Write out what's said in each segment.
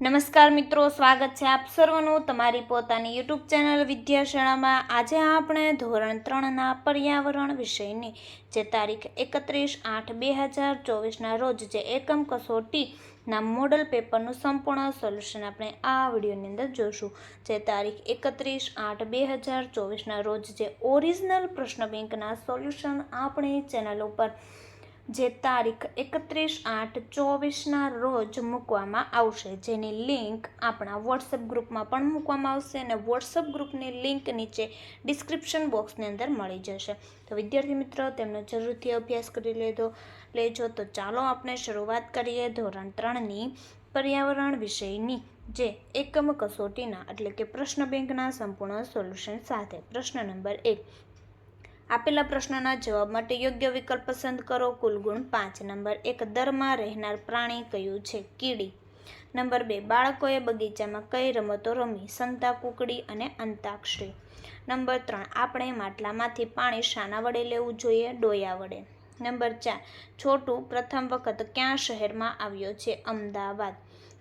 નમસ્કાર મિત્રો, સ્વાગત છે આપ સર્વનું તમારી પોતાની યુટ્યુબ ચેનલ વિદ્યાશાળામાં. આજે આપણે ધોરણ ત્રણના પર્યાવરણ વિષયની જે તારીખ એકત્રીસ આઠ બે હજાર ચોવીસના રોજ જે એકમ કસોટીના મોડલ પેપરનું સંપૂર્ણ સોલ્યુશન આપણે આ વિડીયોની અંદર જોશું. જે તારીખ એકત્રીસ આઠ બે હજાર ચોવીસના રોજ જે ઓરિજિનલ પ્રશ્ન બેંકના સોલ્યુશન આપણી ચેનલ ઉપર જે તારીખ એકત્રીસ આઠ ચોવીસના રોજ મૂકવામાં આવશે. જેની લિંક આપણા વોટ્સઅપ ગ્રુપમાં પણ મૂકવામાં આવશે અને વોટ્સઅપ ગ્રુપની લિંક નીચે ડિસ્ક્રિપ્શન બોક્સની અંદર મળી જશે. તો વિદ્યાર્થી મિત્રો, તેમનો જરૂરથી અભ્યાસ કરી લેજો લેજો. તો ચાલો આપણે શરૂઆત કરીએ ધોરણ ત્રણની પર્યાવરણ વિષયની, જે એકમ કસોટીના એટલે કે પ્રશ્ન બેંકના સંપૂર્ણ સોલ્યુશન સાથે. પ્રશ્ન નંબર એક આપેલા પ્રશ્નના જવાબ માટે યોગ્ય વિકલ્પ પસંદ કરો. કુલ ગુણ પાંચ. નંબર એક, દરમાં રહેનાર પ્રાણી કયું છે? કીડી. નંબર બે, બાળકોએ બગીચામાં કઈ રમતો રમી? સંતા, કુકડી અને અંતાક્ષરી. નંબર ત્રણ, આપણે માટલામાંથી પાણી શાના વડે લેવું જોઈએ? ડોયા વડે. નંબર ચાર, છોટું પ્રથમ વખત ક્યાં શહેરમાં આવ્યો છે? અમદાવાદ.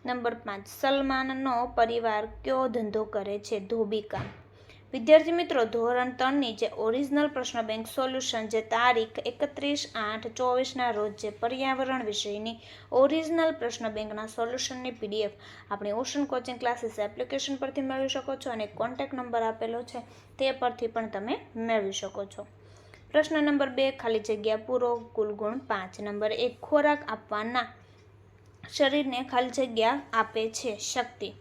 નંબર પાંચ, સલમાનનો પરિવાર કયો ધંધો કરે છે? ધોબીકામ વિદ્યાર્થી મિત્રો, ધોરણ ત્રણની જે ઓરિજિનલ પ્રશ્ન બેંક સોલ્યુશન જે તારીખ એકત્રીસ આઠ ચોવીસના રોજ જે પર્યાવરણ વિષયની ઓરિજિનલ પ્રશ્ન બેંકના સોલ્યુશનની પીડીએફ આપણી ઓશન કોચિંગ ક્લાસીસ એપ્લિકેશન પરથી મેળવી શકો છો અને કોન્ટેક્ટ નંબર આપેલો છે તે પરથી પણ તમે મેળવી શકો છો. પ્રશ્ન નંબર બે, ખાલી જગ્યા પૂરો, કુલ ગુણ પાંચ. નંબર એક, ખોરાક આપવાના શરીરને ખાલી જગ્યા આપે છે, શક્તિ.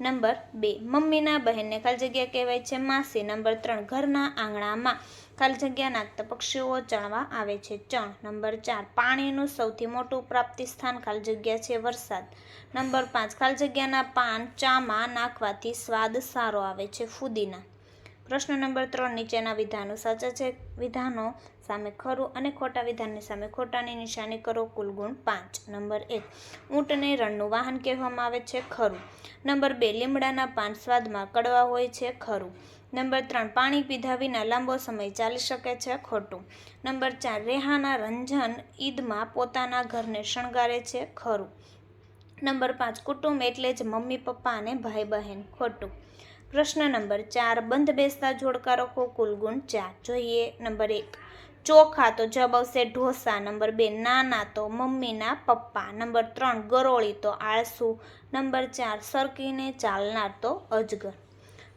નંબર બે. મમ્મીના બહેનને ખાલી જગ્યા કહેવાય છે માસી. નંબર ત્રણ, ઘરના આંગણામાં ખાલી જગ્યા નાખતા પક્ષીઓ ચણવા આવે છે. ચણ. નંબર ચાર, પાણીનું સૌથી મોટું પ્રાપ્તિ સ્થાન ખાલી જગ્યા છે વરસાદ. નંબર પાંચ, ખાલી જગ્યાના પાન ચામાં નાખવાથી સ્વાદ સારો આવે છે ફુદીના. પ્રશ્ન નંબર ત્રણ નીચેના વિધાનો સાચા છે. વિધાનો સામે ખરું અને ખોટા વિધાનની સામે ખોટાની નિશાની કરો. કુલ ગુણ પાંચ. નંબર એક. ઊંટને રણનું વાહન કહેવામાં આવે છે ખરું. નંબર બે. લીમડાના પાન સ્વાદમાં કડવા હોય છે ખરું. નંબર ત્રણ. પાણી પીધા વિના લાંબો સમય ચાલી શકે છે ખોટું. નંબર ચાર. રેહાના રંજન ઈદમાં પોતાના ઘરને શણગારે છે ખરું. નંબર પાંચ. કુટુંબ એટલે જ મમ્મી, પપ્પા અને ભાઈ બહેન ખોટું. પ્રશ્ન નંબર ચાર, બંધ બેસતા જોડકા રખો કુલ ગુણ ચાર. જોઈએ નંબર એક, ચોખા તો જવાબ આવશે ઢોસા. નંબર બે, નાના તો મમ્મીના પપ્પા. નંબર ત્રણ, ગરોળી તો આળસુ. નંબર ચાર, સરકીને ચાલનાર તો અજગર.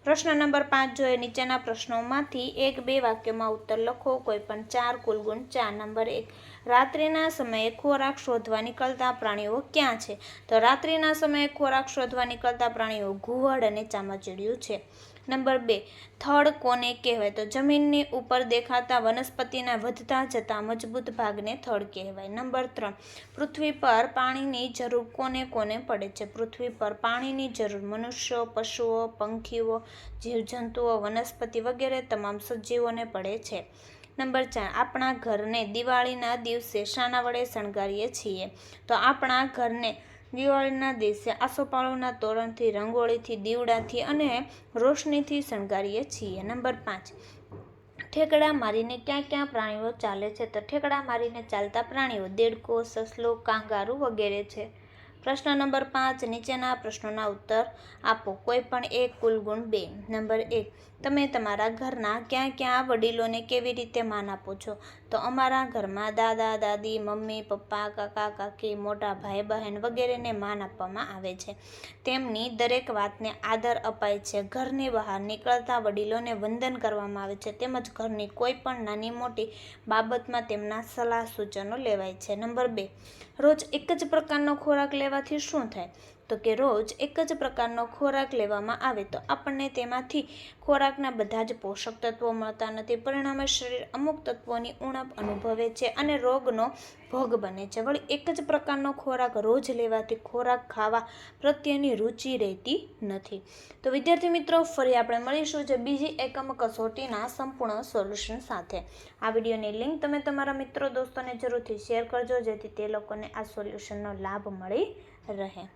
પ્રશ્ન નંબર પાંચ જોઈએ. નીચેના પ્રશ્નોમાંથી એક બે વાક્યમાં ઉત્તર લખો. કોઈ પણ ચાર કુલગુણ ચાર. નંબર એક, રાત્રિના સમયે ખોરાક શોધવા નીકળતા પ્રાણીઓ ક્યાં છે? તો રાત્રિના સમયે ખોરાક શોધવા નીકળતા પ્રાણીઓ ઘુવડ અને ચામાચીડિયું છે. નંબર બે, થડ કોને કહેવાય? તો જમીનની ઉપર દેખાતા વનસ્પતિના વધતા જતા મજબૂત ભાગને થડ કહેવાય. નંબર ત્રણ, પૃથ્વી પર પાણીની જરૂર કોને કોને પડે છે? પૃથ્વી પર પાણીની જરૂર મનુષ્યો, પશુઓ, પંખીઓ, જીવજંતુઓ, વનસ્પતિ વગેરે તમામ સજીવોને પડે છે. નંબર ચાર, આપણા ઘરને દિવાળીના દિવસે શાના વડે શણગારીએ છીએ. તો આપણા ઘરને દિવાળીના દિવસે આસોપાલવના તોરણથી, રંગોળીથી, દીવડાથી અને રોશનીથી શણગારીએ છીએ. નંબર પાંચ. ઠેકડા મારીને ક્યાં ક્યાં પ્રાણીઓ ચાલે છે? તો ઠેકડા મારીને ચાલતા પ્રાણીઓ દેડકો, સસલો, કાંગારું વગેરે છે. પ્રશ્ન નંબર પાંચ. નીચેના પ્રશ્નોના ઉત્તર આપો. કોઈ પણ એક કુલગુણ બે. નંબર એક. તમે તમારા ઘરના ક્યાં ક્યાં વડીલોને કેવી રીતે માન આપો છો? તો અમારા ઘરમાં દાદા, દાદી, મમ્મી, પપ્પા, કાકા, કાકી, મોટા ભાઈ, બહેન વગેરેને માન આપવામાં આવે છે. તેમની દરેક વાતને આદર અપાય છે. ઘરની બહાર નીકળતા વડીલોને વંદન કરવામાં આવે છે. તેમજ ઘરની કોઈ પણ નાની મોટી બાબતમાં તેમના સલાહ સૂચનો લેવાય છે. નંબર બે, રોજ એક જ પ્રકારનો ખોરાક લેવાથી શું થાય? તો કે રોજ એક જ પ્રકારનો ખોરાક લેવામાં આવે તો આપણને તેમાંથી ખોરાકના બધા જ પોષક તત્વો મળતા નથી. પરિણામે શરીર અમુક તત્વોની ઉણપ અનુભવે છે અને રોગનો ભોગ બને છે. વળી એક જ પ્રકારનો ખોરાક રોજ લેવાથી ખોરાક ખાવા પ્રત્યેની રુચિ રહેતી નથી. તો વિદ્યાર્થી મિત્રો, ફરી આપણે મળીશું જે બીજી એકમ કસોટીના સંપૂર્ણ સોલ્યુશન સાથે. આ વિડીયોની લિંક તમે તમારા મિત્રો, દોસ્તોને જરૂરથી શેર કરજો જેથી તે લોકોને આ સોલ્યુશનનો લાભ મળી રહે.